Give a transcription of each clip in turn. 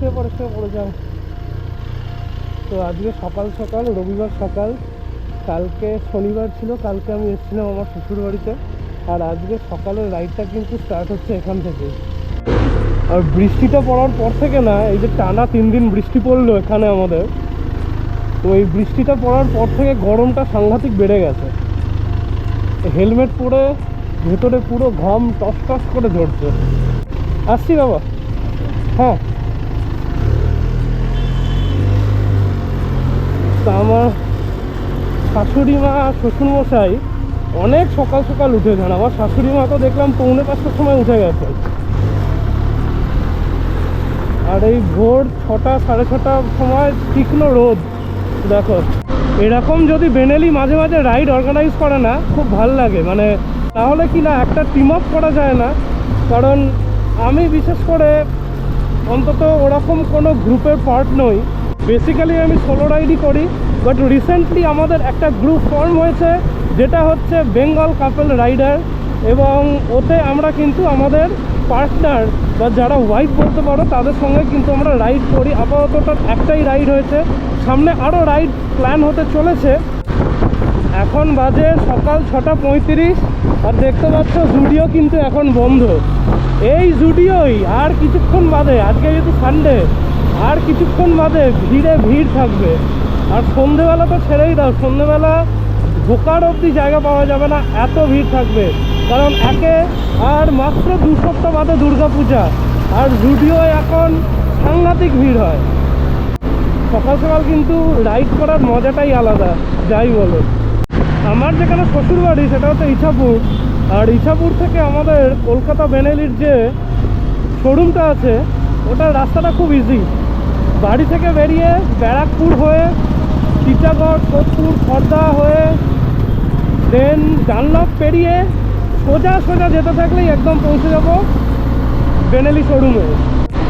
শুয়ে পড়ে শুয়ে পড়ে, যাও। তো আজকে সকাল সকাল, রবিবার সকাল, কালকে শনিবার ছিল, কালকে আমি এসেছিলাম আমার শ্বশুর বাড়িতে। আর আজকে সকালের রাইডটা কিন্তু স্টার্ট হচ্ছে এখান থেকে। আর বৃষ্টিটা পড়ার পর থেকে না, এই যে টানা তিন দিন বৃষ্টি পড়ল এখানে আমাদের, তো এই বৃষ্টিটা পড়ার পর থেকে গরমটা সাংঘাতিক বেড়ে গেছে। হেলমেট পরে ভেতরে পুরো ঘাম টস টস করে ঝরছে। আসছি বাবা। হ্যাঁ তা আমার শাশুড়ি মা শ্বশুরমশাই অনেক সকাল সকাল উঠেছেন আমার শাশুড়ি মা তো দেখলাম পৌনে পাঁচটার সময় উঠে গেছে। আর এই ভোর ছটা, সাড়ে ছটার সময় তীক্ষ্ণ রোদ। দেখো, এরকম যদি বেনেলি মাঝে মাঝে রাইড অর্গানাইজ করে না, খুব ভালো লাগে। মানে তাহলে কি না, একটা টিম আপ করা যায় না। কারণ, আমি বিশেষ করে অন্তত ওরকম কোনো গ্রুপের পার্ট নই। বেসিক্যালি আমি সোলো রাইডই করি। বাট রিসেন্টলি আমাদের একটা গ্রুপ ফর্ম হয়েছে, যেটা হচ্ছে বেঙ্গল কাপল রাইডার এবং ওতে আমরা কিন্তু আমাদের পার্টনার বা যারা ওয়াইফ বলতে পারো, তাদের সঙ্গে কিন্তু আমরা রাইড করি। আপাতত একটাই রাইড হয়েছে। সামনে আরও রাইড প্ল্যান হতে চলেছে। এখন বাজে সকাল ছটা পঁয়ত্রিশ আর দেখতে পাচ্ছ জুডিও কিন্তু এখন বন্ধ। এই জুডিওই আর কিছুক্ষণ বাদে, আজকে যেহেতু সানডে আর কিছুক্ষণ বাদে ভিড়ে ভিড় থাকবে। আর সন্ধেবেলা তো ছেড়েই দাও, সন্ধেবেলা ঢোকার অবধি জায়গা পাওয়া যাবে না, এত ভিড় থাকবে। কারণ একে আর মাত্র দু সপ্তাহ বাদে দুর্গাপূজা, আর জুডিও এখন সাংঘাতিক ভিড় হয়। সকাল সকাল কিন্তু রাইড করার মজাটাই আলাদা, যাই বলো। আমার যেখানে শ্বশুর বাড়ি সেটা হচ্ছে ইছাপুর। আর ইছাপুর থেকে আমাদের কলকাতা বেনেলির যে শোরুমটা আছে, ওটার রাস্তাটা খুব ইজি বাড়ি থেকে বেরিয়ে ব্যারাকপুর হয়ে টিটাগড় সোদপুর খর্দা হয়ে দেন ডানলপ পেরিয়ে সোজা সোজা যেতে থাকলেই একদম পৌঁছে যাব বেনেলি শোরুমে।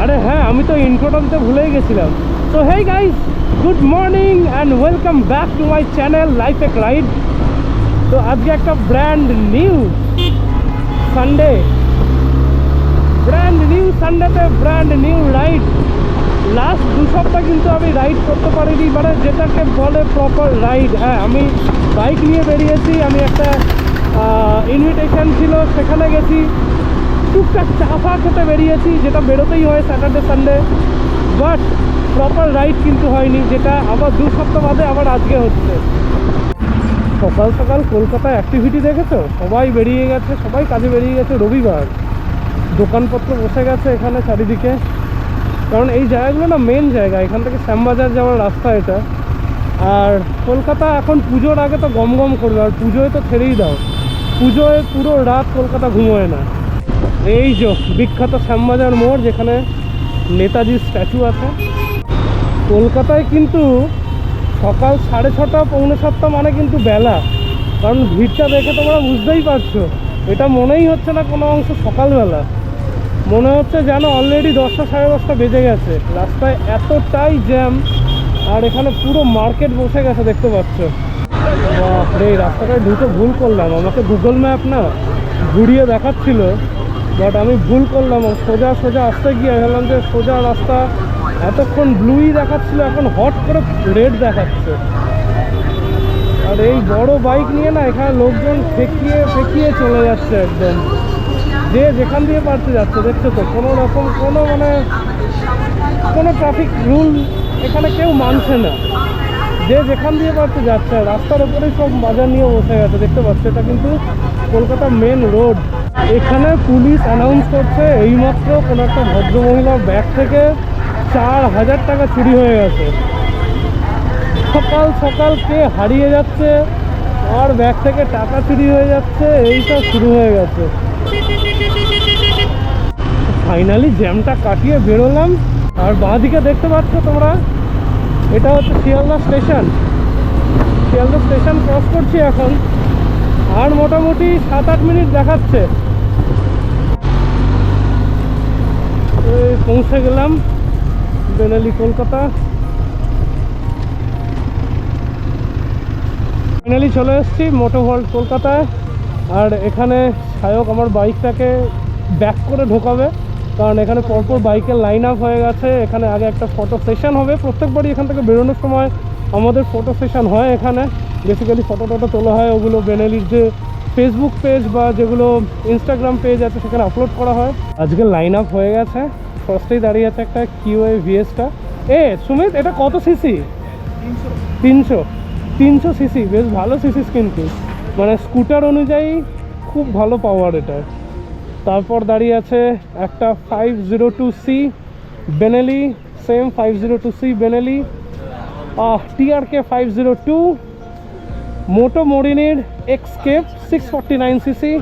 আরে হ্যাঁ আমি তো ইন্ট্রোটা ভুলেই গেছিলাম। তো hey guys good morning and welcome back to my channel life এক রাইড তো আজকে একটা brand new Sunday brand new সানডেতে brand new ride last দু সপ্তাহ কিন্তু আমি রাইড করতে পারিনি মানে যেটাকে বলে প্রপার রাইড হ্যাঁ আমি বাইক নিয়ে বেরিয়েছি, আমি একটা ইনভিটেশন ছিল, সেখানে গেছি, টুকটাক চাফা খেতে বেরিয়েছি, যেটা বেরোতেই হয় Saturday Sunday but proper ride কিন্তু হয়নি, যেটা আবার দু সপ্তাহ বাদে আবার আজকে হচ্ছে। সকাল সকাল কলকাতায় অ্যাক্টিভিটি দেখেছ? সবাই বেরিয়ে গেছে, সবাই কাজে বেরিয়ে গেছে, রবিবার। দোকানপত্র বসে গেছে এখানে চারিদিকে। কারণ এই জায়গাগুলো না মেন জায়গা। এখান থেকে শ্যামবাজার যাওয়ার রাস্তা এটা। আর কলকাতা এখন পুজোর আগে তো গম গম করবে, আর পুজোয় তো ছেড়েই দাও। পুজোয় পুরো রাত কলকাতা ঘুমোয় না। এই যে বিখ্যাত শ্যামবাজার মোড়, যেখানে নেতাজির স্ট্যাচু আছে। কলকাতায় কিন্তু সকাল সাড়ে ছটা, পৌনে সাতটা মানে কিন্তু বেলা। কারণ ভিড়টা দেখে তোমরা বুঝতেই পারছ। এটা মনেই হচ্ছে না কোনো অংশ সকালবেলা। মনে হচ্ছে যেন অলরেডি দশটা সাড়ে দশটা বেজে গেছে। রাস্তায় এতটাই জ্যাম আর এখানে পুরো মার্কেট বসে গেছে দেখতে পাচ্ছ। বাপরে, এই রাস্তাটায় ঢুকে ভুল করলাম। আমাকে গুগল ম্যাপ না ঘুরিয়ে দেখাচ্ছিল বাট আমি ভুল করলাম সোজা সোজা আসতে গিয়ে ভাবলাম যে সোজা রাস্তা এতক্ষণ ব্লুই দেখাচ্ছিল, এখন হট করে রেড দেখাচ্ছে। আর এই বড় বাইক নিয়ে না এখানে লোকজন ফেঁকিয়ে ফেঁকিয়ে চলে যাচ্ছে একদম। যে যেখান দিয়ে পারতে যাচ্ছে, দেখছ তো, কোনো রকম কোনো মানে কোনো ট্রাফিক রুল এখানে কেউ মানছে না। যে যেখান দিয়ে পারতে যাচ্ছে, রাস্তার উপরেই সব বাজার নিয়ে বসে গেছে, দেখতে পাচ্ছ? এটা কিন্তু কলকাতা মেন রোড এখানে পুলিশ অ্যানাউন্স করছে, এইমাত্র কোনো একটা ভদ্রমহিলার ব্যাগ থেকে চার হাজার টাকা চুরি হয়ে গেছে। সকাল সকাল কে হারিয়ে যাচ্ছে আর ব্যাগ থেকে টাকা চুরি হয়ে যাচ্ছে এইসব শুরু হয়ে গেছে। ফাইনালি জ্যামটা কাটিয়ে বেরোলাম। আর বাঁদিকে দেখতে পাচ্ছ তোমরা, এটা হচ্ছে Sealdah station. Sealdah station cross করছি এখন। আর মোটামুটি সাত আট মিনিট দেখাচ্ছে। পৌঁছে গেলাম বেনালি, কলকাতা। ফাইনালি চলে এসেছি মোটো ভল্ট কলকাতায়। আর এখানে সায়ক আমার বাইকটাকে ব্যাক করে ঢোকাবে, কারণ এখানে পরপর বাইকের লাইন আপ হয়ে গেছে। এখানে আগে একটা ফটো সেশন হবে। প্রত্যেকবারই এখান থেকে বেরোনোর সময় আমাদের ফটো সেশন হয় এখানে। বেসিক্যালি ফটো টটো তোলা হয়, ওগুলো বেনেলির যে ফেসবুক পেজ বা যেগুলো ইনস্টাগ্রাম পেজ আছে, সেখানে আপলোড করা হয়। আজকে লাইন আপ হয়ে গেছে। ফার্স্টেই দাঁড়িয়ে আছে একটা কিউএ ভিএসটা এ, সুমিত, এটা কত সিসি তিনশো। তিনশো। সিসি বেশ ভালো সিসিস কিন্তু মানে স্কুটার অনুযায়ী খুব ভালো পাওয়ার এটা। তারপর দাঁড়িয়ে আছে একটা five zero two C Benelli same five zero two C Benelli TRK five zero two moto মরিনের Xcape six forty nine CC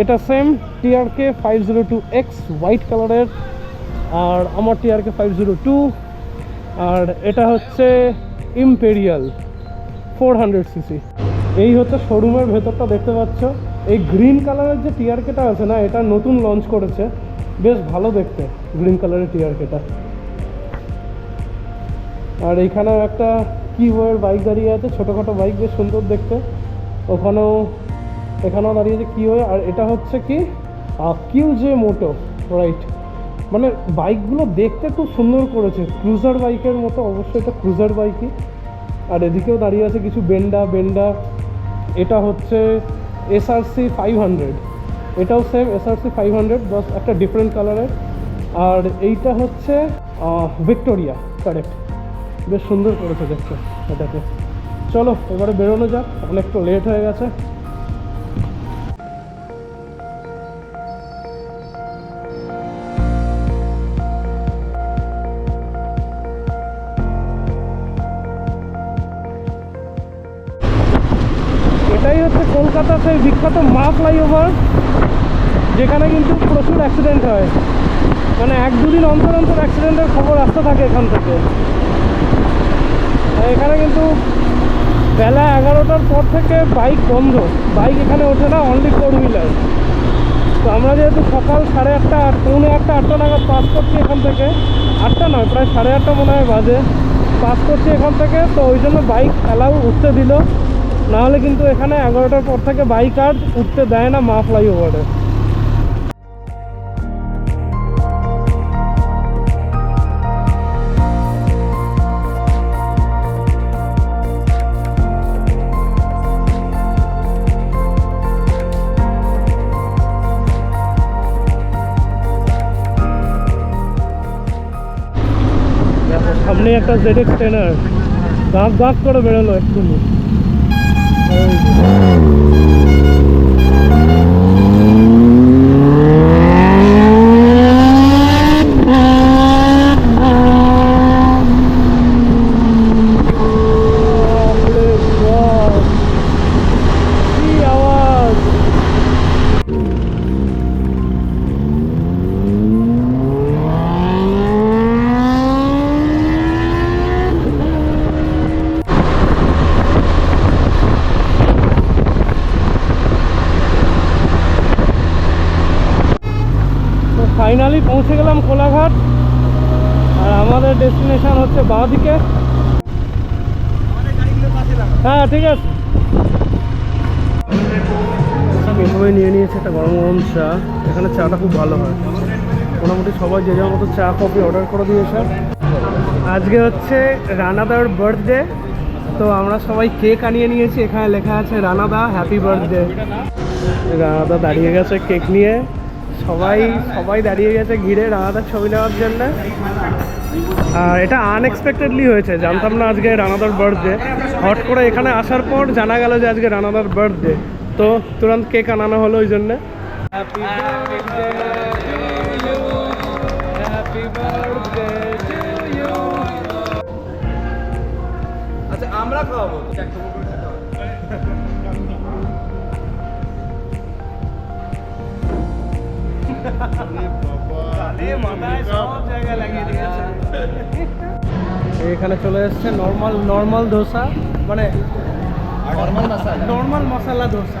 এটা same TRK five zero two X white কালারের আর আমার টিআরকে ফাইভ জিরো টু আর এটা হচ্ছে imperial four hundred CC এই হচ্ছে শোরুমের ভেতরটা দেখতে পাচ্ছ। এই গ্রিন কালারের যে টিআরকেটা আছে না, এটা নতুন লঞ্চ করেছে। বেশ ভালো দেখতে, গ্রিন কালারের টিআরকেটা। আর এইখানেও একটা কিওয়ের বাইক দাঁড়িয়ে আছে, ছোটোখাটো বাইক বেশ সুন্দর দেখতে। ওখানেও, এখানেও দাঁড়িয়ে দাঁড়িয়েছে কিওয়ে আর এটা হচ্ছে কি? কিউ যে মোটো রাইট মানে বাইকগুলো দেখতে খুব সুন্দর করেছে। ক্রুজার বাইকের মতো, অবশ্যই এটা ক্রুজার বাইকই আর এদিকেও দাঁড়িয়ে আছে কিছু বেন্ডা বেন্ডা এটা হচ্ছে এসআরসি ফাইভ হান্ড্রেড এটাও সেম এসআরসি ফাইভ হান্ড্রেড বাস একটা ডিফারেন্ট কালারের আর এইটা হচ্ছে ভিক্টোরিয়া কারেক্ট বেশ সুন্দর করেছে দেখতে, এটাকে। চলো, এবারে বেরোনো যাক, অনেকটা লেট হয়ে গেছে। সেই বিখ্যাত মা ফ্লাইওভার যেখানে কিন্তু প্রচুর অ্যাক্সিডেন্ট হয়। মানে এক দুদিন অন্তর অন্তর অ্যাক্সিডেন্টের খবর আসতে থাকে এখান থেকে। এখানে কিন্তু বেলা এগারোটার পর থেকে বাইক বন্ধ। বাইক এখানে ওঠে না অনলি ফোর হুইলার তো আমরা যেহেতু সকাল সাড়ে আটটা আট পৌনে আটটা আটটা নাগাদ পাস করছি এখান থেকে। আটটা নয়, প্রায় সাড়ে আটটা মনে হয় বাজে। পাস করছি এখান থেকে, তো ওই জন্য বাইক অ্যালাউ উঠতে দিল। নাহলে কিন্তু এখানে এগারোটার পর থেকে বাইক আর উঠতে দেয় না মা ফ্লাইওভারে একটা জেড এক্স টেনার গাঁক গাঁক করে বেরোলো এক্ষুনি এই যে। বাপরে বাপ। কি আওয়াজ তো ফাইনালি পৌঁছে গেলাম কোলাঘাট আর আমাদের ডেস্টিনেশন হচ্ছে বাঁ দিকে। হ্যাঁ ঠিক আছে। প্রথমে নিয়ে নিয়েছে একটা গরম গরম চা। এখানে চাটা খুব ভালো হয়। মোটামুটি সবাই যে যার মতো চা, কফি অর্ডার করে দিয়েছে। আজকে হচ্ছে রানাদার বার্থডে তো আমরা সবাই কেক আনিয়ে নিয়েছি। এখানে লেখা আছে, রানাদা হ্যাপি বার্থডে রানাদা দাঁড়িয়ে গেছে কেক নিয়ে। সবাই সবাই দাঁড়িয়ে গেছে ঘিরে রানাদার ছবি নেওয়ার জন্য। আর এটা আনএক্সপেক্টেডলি হয়েছে জানতাম না আজকে রানাদার বার্থডে হট করে এখানে আসার পর জানা গেল যে আজকে রানাদার বার্থডে তো তুরন্ত কেক আনানো হলো ওই জন্যে। আচ্ছা আমরা খাওয়াবো। এখানে চলে এসছে নর্মাল নর্মাল ধোসা মানে নর্মাল মশালা ধোসা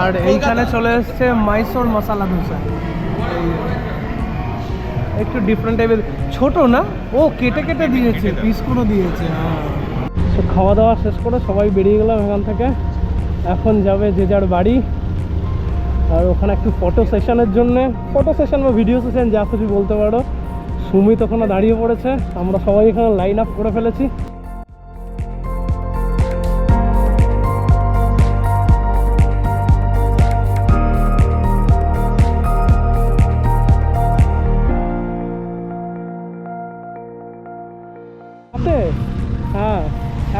আর এইখানে চলে এসছে মাইসোর মশলা ধোসা একটু ডিফারেন্ট টাইপের ছোট না? ও কেটে কেটে দিয়েছে পিসগুলো দিয়েছে হ্যাঁ। তো খাওয়া দাওয়া শেষ করে সবাই বেরিয়ে গেলাম এখান থেকে। এখন যাবে যে যার বাড়ি। আর ওখানে একটু ফটো সেশনের জন্য। ফটো সেশন বা ভিডিও সেশন যা কিছু বলতে পারো। সুমিত ওখানে দাঁড়িয়ে পড়েছে। আমরা সবাই এখানে লাইন আপ করে ফেলেছি। হ্যাঁ।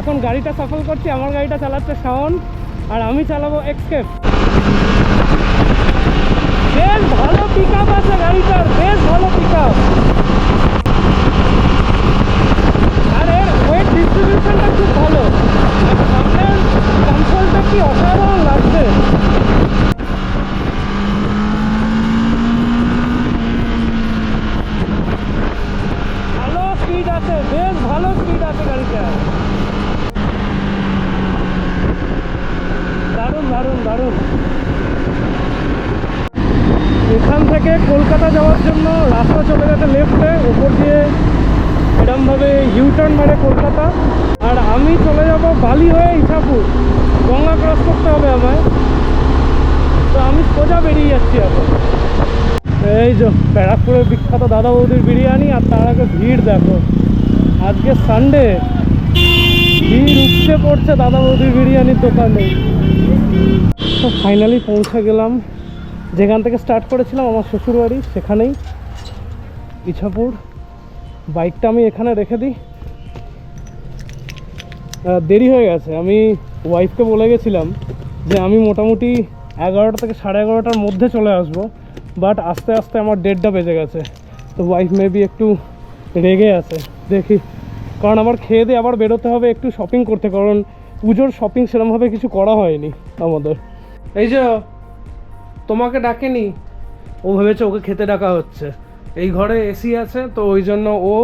এখন গাড়িটা সফল করছি, আমার গাড়িটা চালাচ্ছে শাওন, আর আমি চালাবো এক্সকেপ বেশ ভালো পিক আপ আছে গাড়িটার, বেশ ভালো পিক আপ ডিস্ট্রিবিউশনটা খুব ভালো। সামনের কনসোলটা কি অসাধারণ লাগছে? ভালো স্পিড আছে, বেশ ভালো স্পিড আছে গাড়িটা। দারুণ দারুণ দারুণ। এখান থেকে কলকাতা যাওয়ার জন্য রাস্তা চলে গেছে লেফটে উপর দিয়ে এরমভাবে ইউটার্ন মারে কলকাতা। আর আমি চলে যাব বালি হয়ে ইছাপুর। গঙ্গা ক্রস করতে হবে আমায়। তো আমি সোজা বেরিয়ে যাচ্ছি এখন। এই যে ব্যারাকপুরের বিখ্যাত দাদা বৌদির বিরিয়ানি, আর তার আগে ভিড় দেখো। আজকে সানডে ভিড় উঠতে পড়ছে দাদা বৌদির বিরিয়ানির দোকানে। তো ফাইনালি পৌঁছে গেলাম। যেখান থেকে স্টার্ট করেছিলাম আমার শ্বশুরবাড়ি, সেখানেই। ইছাপুর। বাইকটা আমি এখানে রেখে দিই। দেরি হয়ে গেছে। আমি ওয়াইফকে বলে গেছিলাম যে আমি মোটামুটি এগারোটা থেকে সাড়ে এগারোটার মধ্যে চলে আসব বাট আস্তে আস্তে আমার ডেটটা বেজে গেছে। তো ওয়াইফ মেবি একটু রেগে আছে। দেখি। কারণ আমার খেয়ে দিয়ে আবার বেরোতে হবে, একটু শপিং করতে, কারণ পুজোর শপিং সেরকমভাবে কিছু করা হয়নি আমাদের। এই যে, তোমাকে ডাকেনি, ও ভেবেছে ওকে খেতে ডাকা হচ্ছে। এই ঘরে এসি আছে, তো ওই জন্য ও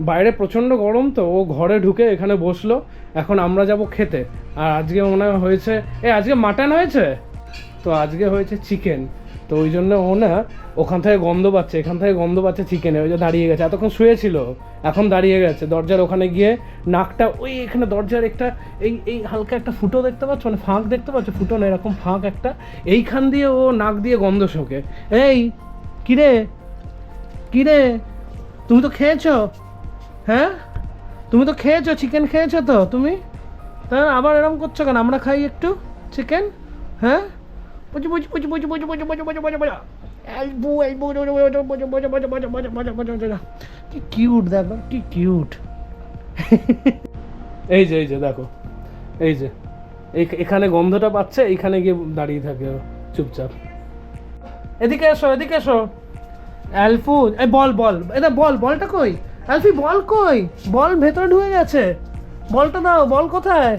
বাইরে প্রচণ্ড গরম তো, ও ঘরে ঢুকে এখানে বসল। এখন আমরা যাব খেতে। আর আজকে মনে হয়েছে, এ, আজকে মাটন হয়েছে? তো আজকে হয়েছে চিকেন তো ওই জন্য ও না, ওখান থেকে গন্ধ পাচ্ছে, এখান থেকে গন্ধ পাচ্ছে চিকেনে ওই যে দাঁড়িয়ে গেছে। এতক্ষণ শুয়েছিল, এখন দাঁড়িয়ে গেছে। দরজার ওখানে গিয়ে নাকটা, ওই এখানে দরজার একটা, এই এই হালকা একটা ফুটো দেখতে পাচ্ছ? মানে ফাঁক দেখতে পাচ্ছ? ফুটো না, এরকম ফাঁক একটা। এইখান দিয়ে ও নাক দিয়ে গন্ধ শোকে। এই, কিরে? কিরে তুমি তো খেয়েছো হ্যাঁ তুমি তো খেয়েছো চিকেন খেয়েছো তো তুমি তা আবার এরকম করছ কেন আমরা খাই একটু চিকেন হ্যাঁ বুঝি বুঝি বুঝি বুঝি বুঝি বুঝি বুঝি বুঝি বুঝি বুঝি এলবো কিউট দেখো কি এই যে এই যে দেখো এই যে এখানে গন্ধটা পাচ্ছে এইখানে গিয়ে দাঁড়িয়ে থাকে চুপচাপ এদিকে এসো এদিকে এসো অ্যালফু এই বল বল। এটা বল বলটা কই? অ্যালফি বল কই? বল ভেতরে ঢুকে গেছে। বলটা দাও বল কোথায়?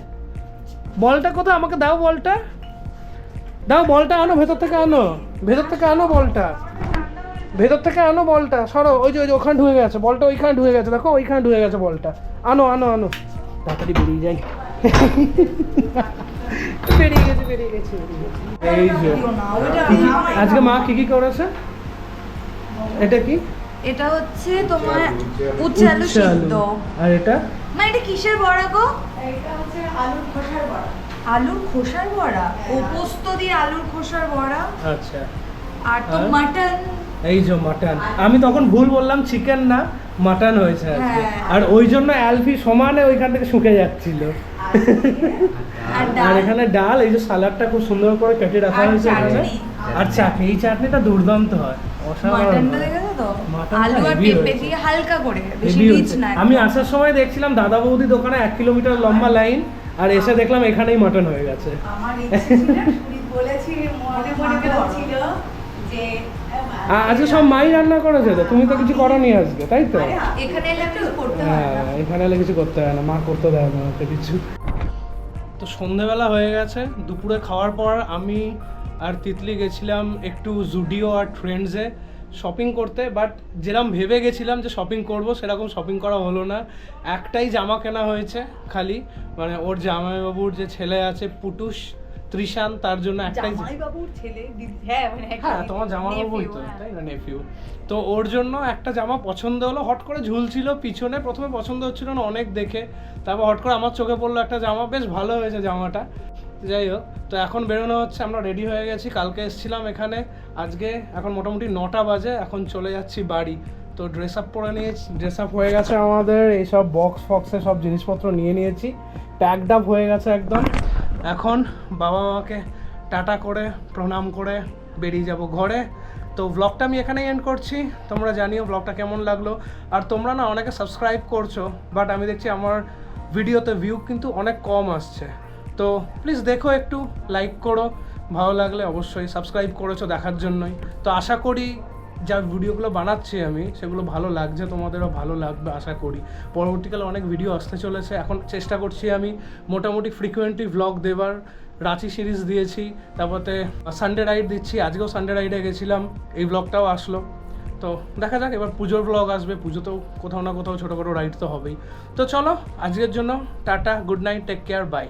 বলটা কোথায়? আমাকে দাও বলটা। দাও বলটা আনো ভেতর থেকে আনো। ভেতর থেকে আনো বলটা। ভেতর থেকে আনো বলটা। সরো ওই যে ওই যে ওখানে ঢুকে গেছে। বলটা ওইখানে ঢুকে গেছে। দেখো ওইখানে ঢুকে গেছে বলটা। আনো আনো আনো। তাড়াতাড়ি বেরিয়ে যাই। বেরিয়ে গেছে বেরিয়ে গেছে। এই যে আজকে মা কি কি করেছে? এটা কি? এটা হচ্ছে তোমার উচ্ছে আলু সিদ্ধ। আর এটা? মা এটা কিসের বড়া গো? আলুর খোসার বড়া। ও পোস্ত দিয়ে আলুর খোসার বড়া? আচ্ছা। আর তো মাটন। এই যে মাটন। আমি তখন ভুল বললাম চিকেন না? মাটন হয়েছে আজকে। হ্যাঁ। আর ওই জন্য অ্যালফি সমানে ওইখান থেকে শুকে যাচ্ছিল। আর আর এখানে ডাল এই যে সালাডটা খুব সুন্দর করে কেটে রাখা হয়েছে এখানে। আর চাটনি এই চাটনিটা দুর্দান্ত হয়। অসাধারণ মাটনটা হয়। দেখেছ তো? মাটনটা আলু আর পেঁপে দিয়ে হালকা করে বেশি রিচ না আমি আসার সময় দেখছিলাম দাদা বৌদি দোকানে এক কিলোমিটার লম্বা লাইন আর এসে দেখলাম এখানেই মাটন হয়ে গেছে। আমার ইচ্ছে ছিল সুরিত বলেছি মনে মনে ছিল যে আ- আজকে সব মাই রান্না করেছে তো? তুমি তো কিছু করনি আজকে তাই তো? এখানে এলে কিছু করতে হয় হ্যাঁ না এখানে এলে কিছু করতে হয় না। মা করতে দেয় না কিছু। তো সন্ধেবেলা হয়ে গেছে। দুপুরে খাওয়ার পর আমি আর তিতলি গেছিলাম একটু জুডিও আর ট্রেন্ডসে শপিং করতে বাট যেরকম ভেবে গেছিলাম যে শপিং করব সেরকম শপিং করা হলো না একটাই জামা কেনা হয়েছে খালি মানে ওর জামাইবাবুর যে ছেলে আছে পুটুস ত্রিশান তার জন্য একটাই হ্যাঁ মানে হ্যাঁ। তোমার জামাইবাবুই তো হ্যাঁ। তাই না নেফিউ তো ওর জন্য একটা জামা পছন্দ হলো হট করে ঝুলছিল পিছনে প্রথমে পছন্দ হচ্ছিল না অনেক দেখে তারপর হট করে আমার চোখে পড়ল একটা জামা বেশ ভালো হয়েছে জামাটা যাই হোক, তো এখন বেরোনো হচ্ছে, আমরা রেডি হয়ে গেছি, কালকে এসেছিলাম এখানে, আজকে এখন মোটামুটি নটা বাজে, এখন চলে যাচ্ছি বাড়ি। তো ড্রেস আপ পরে নিয়েছি ড্রেস আপ হয়ে গেছে আমাদের এইসব বক্স ফক্সে সব জিনিসপত্র নিয়ে নিয়েছি প্যাকড আপ হয়ে গেছে একদম। এখন বাবা মাকে টাটা করে, প্রণাম করে বেরিয়ে যাব ঘরে। তো ব্লগটা আমি এখানেই এন্ড করছি, তোমরা জানিও ব্লগটা কেমন লাগল। আর তোমরা না অনেকে সাবস্ক্রাইব করছ বাট আমি দেখছি আমার ভিডিওতে ভিউ কিন্তু অনেক কম আসছে। তো প্লিজ দেখো একটু লাইক করো। ভালো লাগলে অবশ্যই সাবস্ক্রাইব করেছ দেখার জন্যই। তো আশা করি যা ভিডিওগুলো বানাচ্ছি আমি, সেগুলো ভালো লাগছে, তোমাদেরও ভালো লাগবে আশা করি। পরবর্তীকালে অনেক ভিডিও আসতে চলেছে। এখন চেষ্টা করছি আমি মোটামুটি ফ্রিকুয়েন্টলি ভ্লগ দেবার। রাঁচি সিরিজ দিয়েছি, তারপরে সানডে রাইড দিচ্ছি। আজকেও সানডে রাইডে গেছিলাম, এই ব্লগটাও আসলো। তো দেখা যাক, এবার পুজোর ব্লগ আসবে। পুজোতেও কোথাও না কোথাও ছোটো খাটো রাইড তো হবেই। তো চলো, আজকের জন্য tata good night take care bye